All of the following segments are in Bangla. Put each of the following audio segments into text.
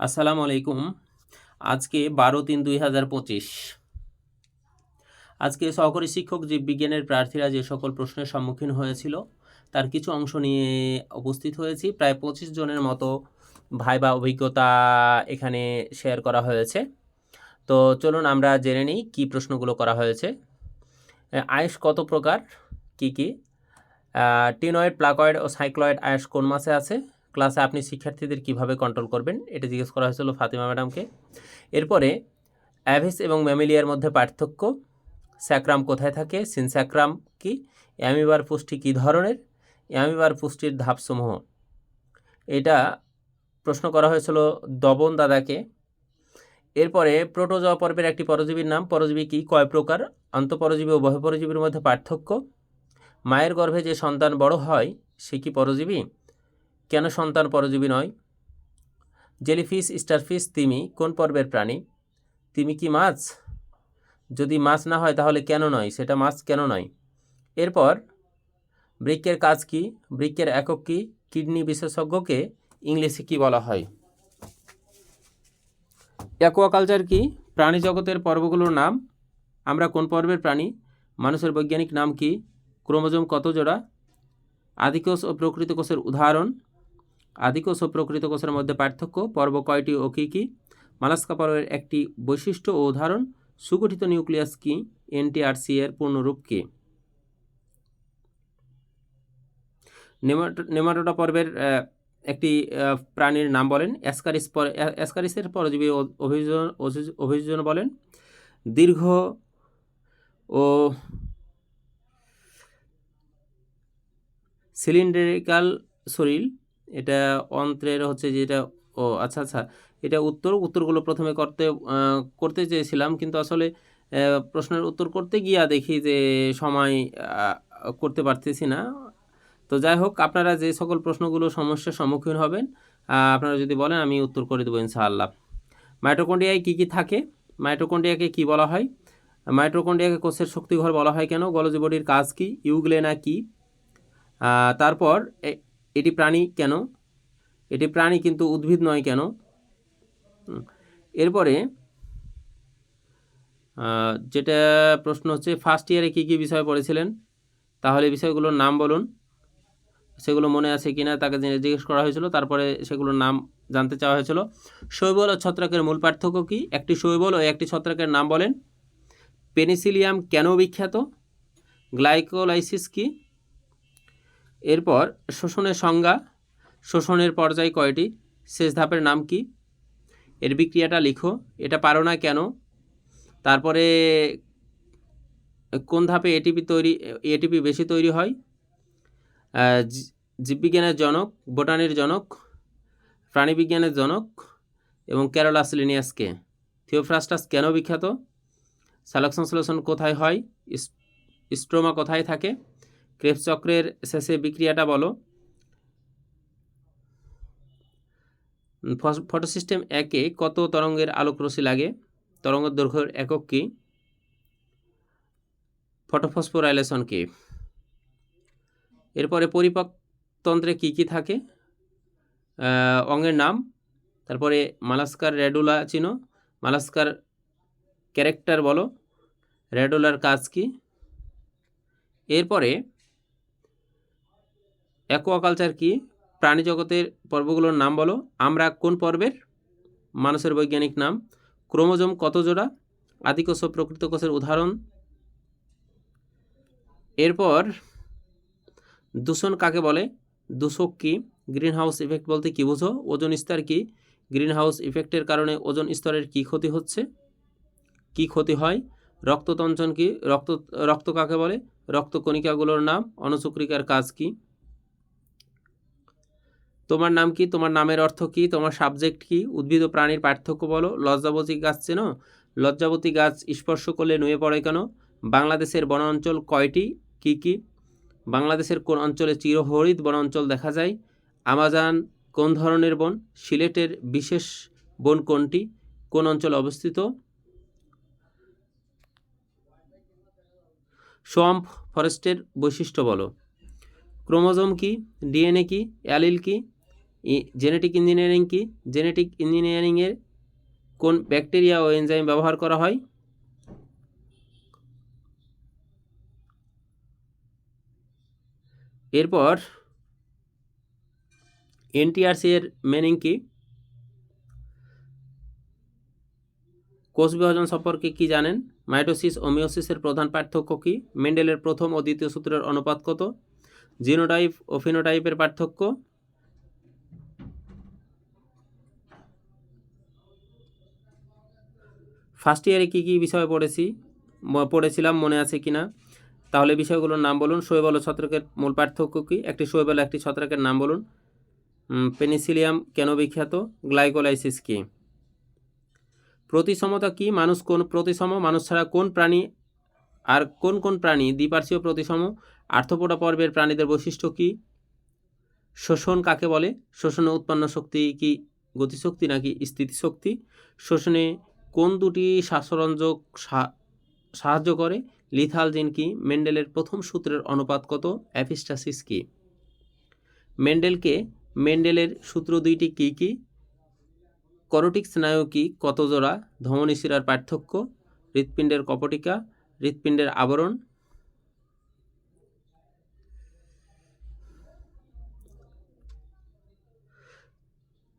আসসালামু আলাইকুম। আজকে বারো তিন দুই হাজার পঁচিশ। আজকে সহকারী শিক্ষক জীববিজ্ঞানের প্রার্থীরা যে সকল প্রশ্নের সম্মুখীন হয়েছিল, তার কিছু অংশ নিয়ে উপস্থিত হয়েছি। প্রায় পঁচিশ জনের মতো ভাই বা অভিজ্ঞতা এখানে শেয়ার করা হয়েছে। তো চলুন আমরা জেনে নিই কী প্রশ্নগুলো করা হয়েছে। আয়েস কত প্রকার? কি কি? টিনয়েড, প্লাকয়েড ও সাইক্লয়েড আয়েস কোন মাসে আছে? ক্লাসে আপনি শিক্ষার্থীদের কীভাবে কন্ট্রোল করবেন, এটা জিজ্ঞেস করা হয়েছিল ফাতিমা ম্যাডামকে। এরপরে, অ্যাভিস এবং ম্যামিলিয়ার মধ্যে পার্থক্য, স্যাক্রাম কোথায় থাকে, সিনস্যাক্রাম কি, অ্যামিবার পুষ্টি কী ধরনের, অ্যামিবার পুষ্টির ধাপসমূহ। এটা প্রশ্ন করা হয়েছিল দবন দাদাকে। এরপরে, প্রোটোজোয়া পর্বের একটি পরজীবীর নাম, পরজীবী কি, কয় প্রকার আন্তঃপরজীবী ও বহিঃপরজীবীর মধ্যে পার্থক্য। মায়ের গর্ভে যে সন্তান বড় হয়, সে কি পরজীবী? কেন সন্তান পরজীবী নয়? জেলিফিশ, স্টারফিশ, তিমি, কোন পর্বের প্রাণী? তিমি কি মাছ? যদি মাছ না হয় তাহলে কেন নয়? সেটা মাছ কেন নয়? এরপর, বৃক্কের কাজ কি? বৃক্কের একক কি? কিডনি বিশেষজ্ঞকে ইংলিশে কি বলা হয়? অ্যাকোয়াকালচার কি? প্রাণী জগতের পর্বগুলোর নাম? আমরা কোন পর্বের প্রাণী? মানুষের বৈজ্ঞানিক নাম কি? ক্রোমোজোম কত জোড়া? আদিকোষ ও প্রকৃত কোষের উদাহরণ? আদিকোষ ও প্রকৃত কোষের মধ্যে পার্থক্য, পর্ব কয়টি ও কী কী? মালাস্কা পর্বের একটি বৈশিষ্ট্য ও উদাহরণ, সুগঠিত নিউক্লিয়াস কি? এনটিআরসি এর পূর্ণরূপ কি? নেমাটো- নেমাটোডা পর্বের একটি প্রাণীর নাম বলেন অ্যাসকারিস অ্যাসকারিসের পরজীবী অভিযোজন অভিযোজ- অভিযোজন বলেন। দীর্ঘ ও সিলিন্ডারিক্যাল শরীর এটা অন্ত্রের হচ্ছে যেটা ও আচ্ছা আচ্ছা। এটা উত্তর, উত্তরগুলো প্রথমে করতে করতে চেয়েছিলাম, কিন্তু আসলে প্রশ্নের উত্তর করতে গিয়া দেখি যে সময় করতে পারতেছি না। তো যাই হোক, আপনারা যে সকল প্রশ্নগুলো সমস্যার সম্মুখীন হবেন আপনারা যদি বলেন, আমি উত্তর করে দেবো ইনশাআল্লাহ। মাইটোকন্ড্রিয়ায় কী কী থাকে? মাইটোকন্ড্রিয়াকে কি বলা হয়? মাইটোকন্ড্রিয়াকে কোষের শক্তিঘর বলা হয় কেন? গলজি বডির কাজ কি? ইউগ্লেনা কি? তারপর এটি প্রাণী কেন? এটি প্রাণী কিন্তু উদ্ভিদ নয় কেন? এরপরে যেটা প্রশ্ন হচ্ছে ফার্স্ট ইয়ারে কী কী বিষয় পড়েছিলেন? তাহলে বিষয়গুলোর নাম বলুন। সেগুলো মনে আছে কিনা তাকে জিজ্ঞেস করা হয়েছিল, তারপরে সেগুলোর নাম জানতে চাওয়া হয়েছিল। শৈবল ও ছত্রাকের মূল পার্থক্য কী? একটি শৈবল ও একটি ছত্রাকের নাম বলেন। পেনিসিলিয়াম কেন বিখ্যাত? গ্লাইকোলাইসিস কি? এরপর শোষণের সংজ্ঞা, শোষণের পর্যায় কয়টি, শেষ ধাপের নাম কি? এর বিক্রিয়াটা লিখো, এটা পারো না কেন? তারপরে, কোন ধাপে এটিপি তৈরি, এটিপি বেশি তৈরি হয়? জীববিজ্ঞানের জনক, বোটানির জনক, প্রাণীবিজ্ঞানের জনক এবং ক্যারোলাস লিনিয়াসকে থিওফ্রাস্টাস কেন বিখ্যাত? সালোক সংশ্লেষণ কোথায় হয়? স্ট্রোমা কোথায় থাকে? ক্রেবস চক্রের শেষে বিক্রিয়াটা বলো। ফটোসিস্টেম একে কত তরঙ্গের আলোক রশ্মি লাগে? তরঙ্গের দৈর্ঘ্যের একক কি? ফটোফসফোরাইলেশন কি? এরপরে পরিপাক তন্ত্রে কি কি থাকে? অঙ্গের নাম, তারপরে মালাস্কার রেডুলা চিনো মালাস্কার ক্যারেক্টার বলো, রেডুলার কাজ কি? এরপরে অ্যাকোয়াকালচার কি? প্রাণী জগতের পর্বগুলোর নাম বলো। আমরা কোন পর্বের? মানুষের বৈজ্ঞানিক নাম। ক্রোমোজোম কত জোড়া? আদিকোষ প্রকৃত কোষের উদাহরণ। এরপর দূষণ কাকে বলে? দূষক কি? গ্রিন হাউস ইফেক্ট বলতে কী বুঝো? ওজন স্তর কি? গ্রিন হাউস ইফেক্টের কারণে ওজন স্তরের কী ক্ষতি হচ্ছে? কি ক্ষতি হয়? রক্ততঞ্চন কি? রক্ত রক্ত কাকে বলে? রক্তকণিকাগুলোর নাম। অনুচক্রিকার কাজ কি? তোমার নাম কি? তোমার নামের অর্থ কি? তোমার সাবজেক্ট কি? উদ্ভিদ ও প্রাণীর পার্থক্য বলো। লজ্জাবতী গাছ চেনো? লজ্জাবতী গাছ স্পর্শ করলে নুয়ে পড়ে কেন? বাংলাদেশের বন অঞ্চল কয়টি? কি কি? বাংলাদেশের কোন অঞ্চলে চিরহরিত বন অঞ্চল দেখা যায়? আমাজান কোন ধরনের বন? সিলেটের বিশেষ বন কোনটি? কোন অঞ্চলে অবস্থিত? সোয়াম্প ফরেস্টের বৈশিষ্ট্য বলো। ক্রোমোজোম কি? ডিএনএ কি? অ্যালিল কি? জেনেটিক ইঞ্জিনিয়ারিং কি? জেনেটিক ইঞ্জিনিয়ারিংয়ের কোন ব্যাকটেরিয়া ও এনজাইম ব্যবহার করা হয়? এরপর এনটিআরসি এর মিনিং কি? কোষ বিভাজন সম্পর্কে কি জানেন? মাইটোসিস ও মিওসিসের প্রধান পার্থক্য কি? মেন্ডেলের প্রথম ও দ্বিতীয় সূত্রের অনুপাত কত? জিনোটাইপ ও ফিনোটাইপের পার্থক্য? ফার্স্ট ইয়ারে কী কী বিষয় পড়েছি পড়েছিলাম, মনে আছে কি না তাহলে বিষয়গুলোর নাম বলুন। শৈবাল ও ছত্রাকের মূল পার্থক্য কী? একটি শৈবাল, একটি ছত্রাকের নাম বলুন। পেনিসিলিয়াম কেন বিখ্যাত? গ্লাইকোলাইসিস কী? প্রতিসমতা কি? মানুষ কোন প্রতিসম? মানুষ ছাড়া কোন প্রাণী আর কোন কোন প্রাণী? দ্বিপার্শ্বীয় প্রতিসম আর্থপোডা পর্বের প্রাণীদের বৈশিষ্ট্য কি? শোষণ কাকে বলে? শোষণে উৎপন্ন শক্তি কি? গতিশক্তি নাকি স্থিতিশক্তি? শোষণে কোন দুটি শ্বাসরঞ্জক সাহায্য করে? লিথাল জিন কি? মেন্ডেলের প্রথম সূত্রের অনুপাত কত? অ্যাফিস্টাসিস কি? মেন্ডেলকে, মেন্ডেলের সূত্র দুইটি কি কি? করোটিক স্নায়ু কি? কত জোড়া? ধমনী শিরার পার্থক্য? হৃৎপিণ্ডের কপটিকা? হৃৎপিণ্ডের আবরণ?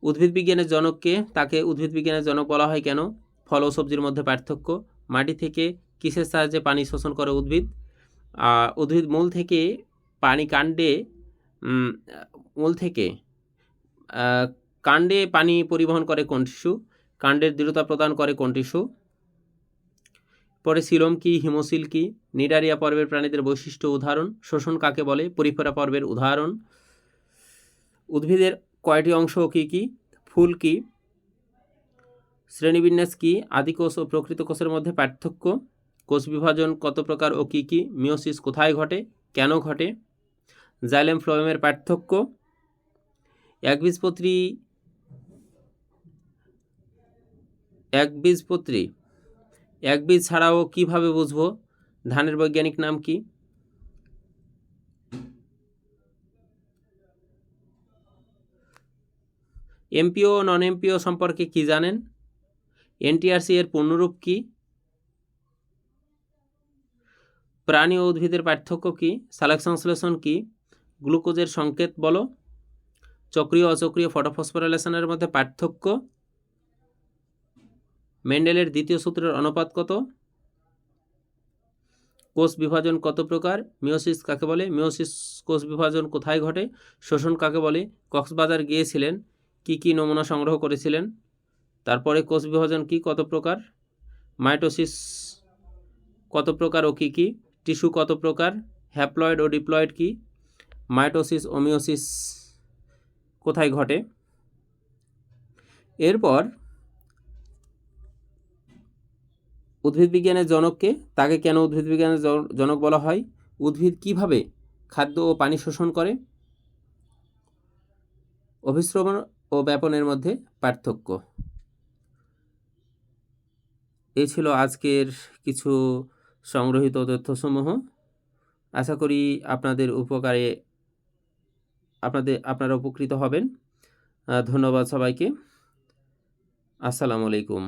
উদ্ভিদ বিজ্ঞানের জনককে তাকে উদ্ভিদ বিজ্ঞানের জনক বলা হয় কেন? ফল ও সবজির মধ্যে পার্থক্য। মাটি থেকে কিসের সাহায্যে পানি শোষণ করে উদ্ভিদ? উদ্ভিদ মূল থেকে পানি কাণ্ডে মূল থেকে কাণ্ডে পানি পরিবহন করে কোন টিস্যু? কাণ্ডের দৃঢ়তা প্রদান করে কোন টিস্যু? পরে সিলোম কি, হিমোসিল কি? নিডারিয়া পর্বের প্রাণীদের বৈশিষ্ট্য উদাহরণ। শোষণ কাকে বলে? পরিফেরা পর্বের উদাহরণ। উদ্ভিদের কয়টি অংশ কি কি? ফুল কি? শ্রেণীবিন্যাস কি? আদি কোষ ও প্রকৃত কোষের মধ্যে পার্থক্য? কোষ বিভাজন কত প্রকার ও কি কি? মিওসিস কোথায় ঘটে? কেন ঘটে? জাইলেম ফ্লোয়েমের পার্থক্য? একবীজপত্রী একবীজপত্রী। একবীজ ছাড়াও কীভাবে বুঝব? ধানের বৈজ্ঞানিক নাম কি? এমপিও নন এমপিও সম্পর্কে কি জানেন? এনটিআরসি এর পূর্ণরূপ কি? প্রাণী ও উদ্ভিদের পার্থক্য কি? সালেক সংশ্লেষণ কি? গ্লুকোজের সংকেত বলো। চক্রীয় অচক্রীয় ফটোফসফোরিলেশনের মধ্যে পার্থক্য? মেন্ডেলের দ্বিতীয় সূত্রের অনুপাত কত? কোষ বিভাজন কত প্রকার? মিওসিস কাকে বলে? মিওসিস কোষ বিভাজন কোথায় ঘটে? শোষণ কাকে বলে? কক্সবাজার গিয়েছিলেন। কি কি নমুনা সংগ্রহ করেছিলেন? তারপরে কোষ বিভাজন কি কত প্রকার? মাইটোসিস কত প্রকার ও কী কী? টিস্যু কত প্রকার? হ্যাপ্লয়েড ও ডিপ্লয়েড কি? মাইটোসিস ওমিওসিস কোথায় ঘটে? এরপর উদ্ভিদ বিজ্ঞানের জনককে তাকে কেন উদ্ভিদ বিজ্ঞানের জনক বলা হয়? উদ্ভিদ কীভাবে খাদ্য ও পানি শোষণ করে? অভিশ্রবণ ও ব্যাপনের মধ্যে পার্থক্য। এই ছিল আজকের কিছু সংগ্রহীত তথ্যসমূহ। আশা করি আপনাদের উপকারে আপনাদের আপনারা উপকৃত হবেন। ধন্যবাদ সবাইকে। আসসালামু আলাইকুম।